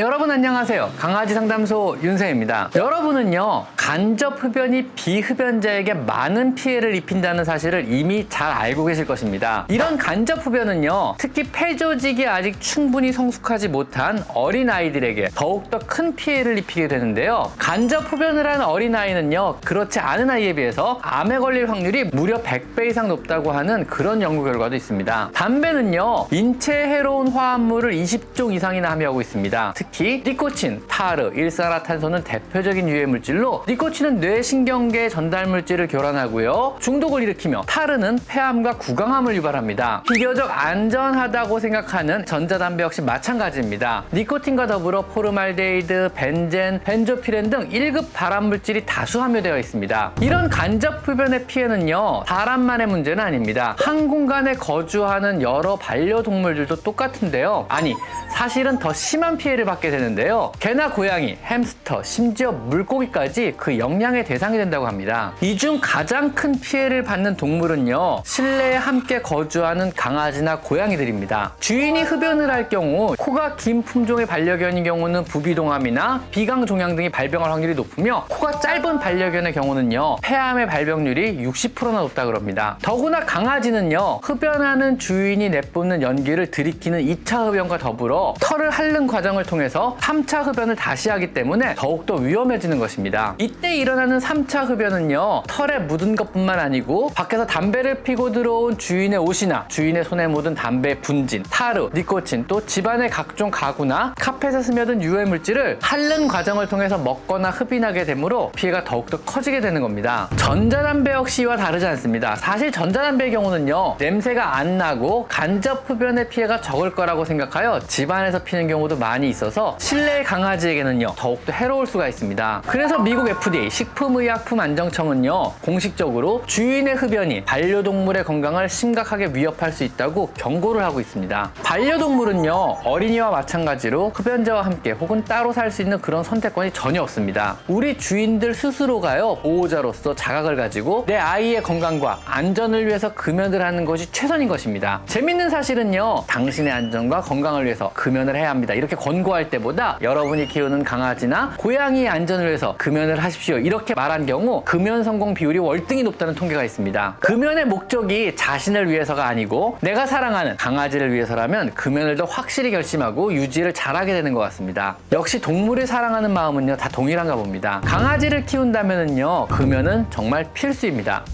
여러분 안녕하세요. 강아지 상담소 윤세입니다. 여러분은요, 간접 흡연이 비흡연자에게 많은 피해를 입힌다는 사실을 이미 잘 알고 계실 것입니다. 이런 간접 흡연은요, 특히 폐조직이 아직 충분히 성숙하지 못한 어린 아이들에게 더욱더 큰 피해를 입히게 되는데요. 간접 흡연을 한 어린 아이는요, 그렇지 않은 아이에 비해서 암에 걸릴 확률이 무려 100배 이상 높다고 하는 그런 연구 결과도 있습니다. 담배는요, 인체에 해로운 화합물을 20종 이상이나 함유하고 있습니다. 특히 니코틴, 타르, 일산화탄소는 대표적인 유해 물질로 니코틴은 뇌신경계 전달 물질을 교란하고요. 중독을 일으키며 타르는 폐암과 구강암을 유발합니다. 비교적 안전하다고 생각하는 전자담배 역시 마찬가지입니다. 니코틴과 더불어 포르말데이드, 벤젠, 벤조피렌 등 1급 발암 물질이 다수 함유되어 있습니다. 이런 간접 흡연의 피해는요. 사람만의 문제는 아닙니다. 한 공간에 거주하는 여러 반려동물들도 똑같은데요. 아니, 사실은 더 심한 피해를 받게 되는데요. 개나 고양이, 햄스터, 심지어 물고기까지 그 영향의 대상이 된다고 합니다. 이 중 가장 큰 피해를 받는 동물은요. 실내에 함께 거주하는 강아지나 고양이들입니다. 주인이 흡연을 할 경우 코가 긴 품종의 반려견인 경우는 부비동암이나 비강종양 등이 발병할 확률이 높으며 코가 짧은 반려견의 경우는요. 폐암의 발병률이 60%나 높다 그럽니다. 더구나 강아지는요. 흡연하는 주인이 내뿜는 연기를 들이키는 2차 흡연과 더불어 털을 핥는 과정을 통해 서 3차 흡연을 다시 하기 때문에 더욱더 위험해지는 것입니다. 이때 일어나는 3차 흡연은요, 털에 묻은 것뿐만 아니고 밖에서 담배를 피고 들어온 주인의 옷이나 주인의 손에 묻은 담배 분진, 타르, 니코틴, 또 집안의 각종 가구나 카펫에 스며든 유해 물질을 핥는 과정을 통해서 먹거나 흡인하게 되므로 피해가 더욱더 커지게 되는 겁니다. 전자담배 역시 이와 다르지 않습니다. 사실 전자담배의 경우는요, 냄새가 안 나고 간접 흡연의 피해가 적을 거라고 생각하여 집안에서 피는 경우도 많이 있어서 실내 강아지에게는요 더욱더 해로울 수가 있습니다. 그래서 미국 FDA 식품의약품안정청은요 공식적으로 주인의 흡연이 반려동물의 건강을 심각하게 위협할 수 있다고 경고를 하고 있습니다. 반려동물은요 어린이와 마찬가지로 흡연자와 함께 혹은 따로 살 수 있는 그런 선택권이 전혀 없습니다. 우리 주인들 스스로가요 보호자로서 자각을 가지고 내 아이의 건강과 안전을 위해서 금연을 하는 것이 최선인 것입니다. 재밌는 사실은요 당신의 안전과 건강을 위해서 금연을 해야 합니다. 이렇게 권고할 때보다 여러분이 키우는 강아지나 고양이의 안전을 위해서 금연을 하십시오. 이렇게 말한 경우 금연 성공 비율이 월등히 높다는 통계가 있습니다. 금연의 목적이 자신을 위해서가 아니고 내가 사랑하는 강아지를 위해서라면 금연을 더 확실히 결심하고 유지를 잘하게 되는 것 같습니다. 역시 동물을 사랑하는 마음은요 다 동일한가 봅니다. 강아지를 키운다면은요 금연은 정말 필수입니다.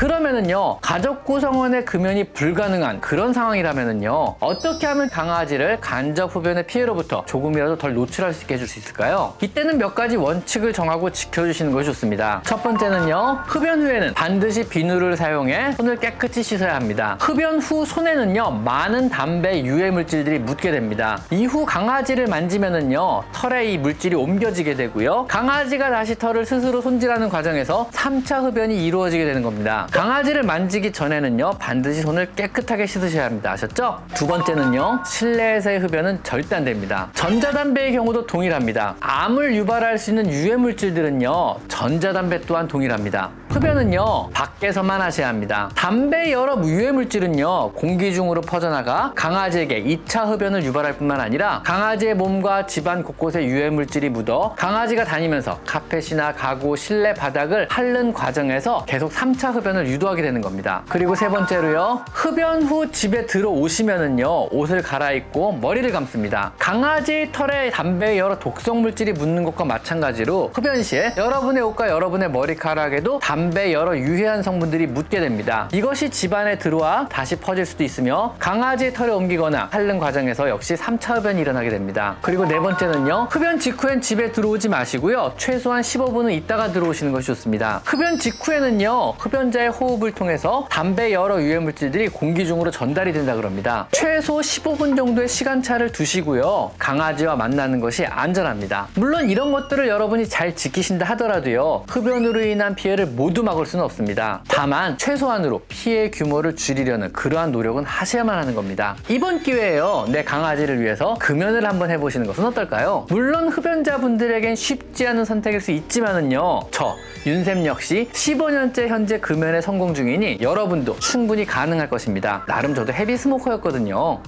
그러면은요 가족 구성원의 금연이 불가능한 그런 상황이라면은요 어떻게 하면 강아지를 간접 흡연의 피해로부터 조금이라도 덜 노출할 수 있게 해줄 수 있을까요? 이때는 몇 가지 원칙을 정하고 지켜주시는 것이 좋습니다. 첫 번째는요 흡연 후에는 반드시 비누를 사용해 손을 깨끗이 씻어야 합니다. 흡연 후 손에는요 많은 담배 유해 물질들이 묻게 됩니다. 이후 강아지를 만지면은요 털에 이 물질이 옮겨지게 되고요 강아지가 다시 털을 스스로 손질하는 과정에서 3차 흡연이 이루어지게 되는 겁니다. 강아지를 만지기 전에는요 반드시 손을 깨끗하게 씻으셔야 합니다. 아셨죠? 두 번째는요 실내에서의 흡연은 절대 안 됩니다. 전자담배의 경우도 동일합니다. 암을 유발할 수 있는 유해 물질들은요 전자담배 또한 동일합니다. 흡연은요 밖에서만 하셔야 합니다. 담배 여러 유해 물질은요 공기 중으로 퍼져나가 강아지에게 2차 흡연을 유발할 뿐만 아니라 강아지의 몸과 집안 곳곳에 유해 물질이 묻어 강아지가 다니면서 카펫이나 가구 실내 바닥을 핥는 과정에서 계속 3차 흡연 을 유도하게 되는 겁니다. 그리고 세 번째로요. 흡연 후 집에 들어오시면은요. 옷을 갈아입고 머리를 감습니다. 강아지 털에 담배에 여러 독성 물질이 묻는 것과 마찬가지로 흡연 시에 여러분의 옷과 여러분의 머리카락에도 담배 여러 유해한 성분들이 묻게 됩니다. 이것이 집안에 들어와 다시 퍼질 수도 있으며 강아지의 털에 옮기거나 핥는 과정에서 역시 3차 흡연이 일어나게 됩니다. 그리고 네 번째는요. 흡연 직후엔 집에 들어오지 마시고요. 최소한 15분은 있다가 들어오시는 것이 좋습니다. 흡연 직후에는요. 흡연자 의 호흡을 통해서 담배 여러 유해 물질들이 공기 중으로 전달이 된다 그럽니다. 최소 15분 정도의 시간차를 두시고요. 강아지와 만나는 것이 안전합니다. 물론 이런 것들을 여러분이 잘 지키신다 하더라도요. 흡연으로 인한 피해를 모두 막을 수는 없습니다. 다만 최소한으로 피해 규모를 줄이려는 그러한 노력은 하셔야만 하는 겁니다. 이번 기회에요. 내 강아지를 위해서 금연을 한번 해보시는 것은 어떨까요? 물론 흡연자분들에겐 쉽지 않은 선택일 수 있지만은요. 저 윤샘 역시 15년째 현재 금연 에 성공 중이니 여러분도 충분히 가능할 것입니다. 나름 저도 헤비 스모커였거든요.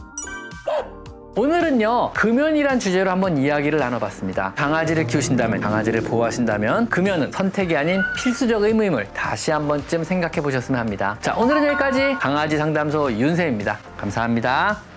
오늘은요 금연이란 주제로 한번 이야기를 나눠봤습니다. 강아지를 키우신다면 강아지를 보호하신다면 금연은 선택이 아닌 필수적 의무임을 다시 한번쯤 생각해 보셨으면 합니다. 자 오늘은 여기까지 강아지 상담소 윤세입니다. 감사합니다.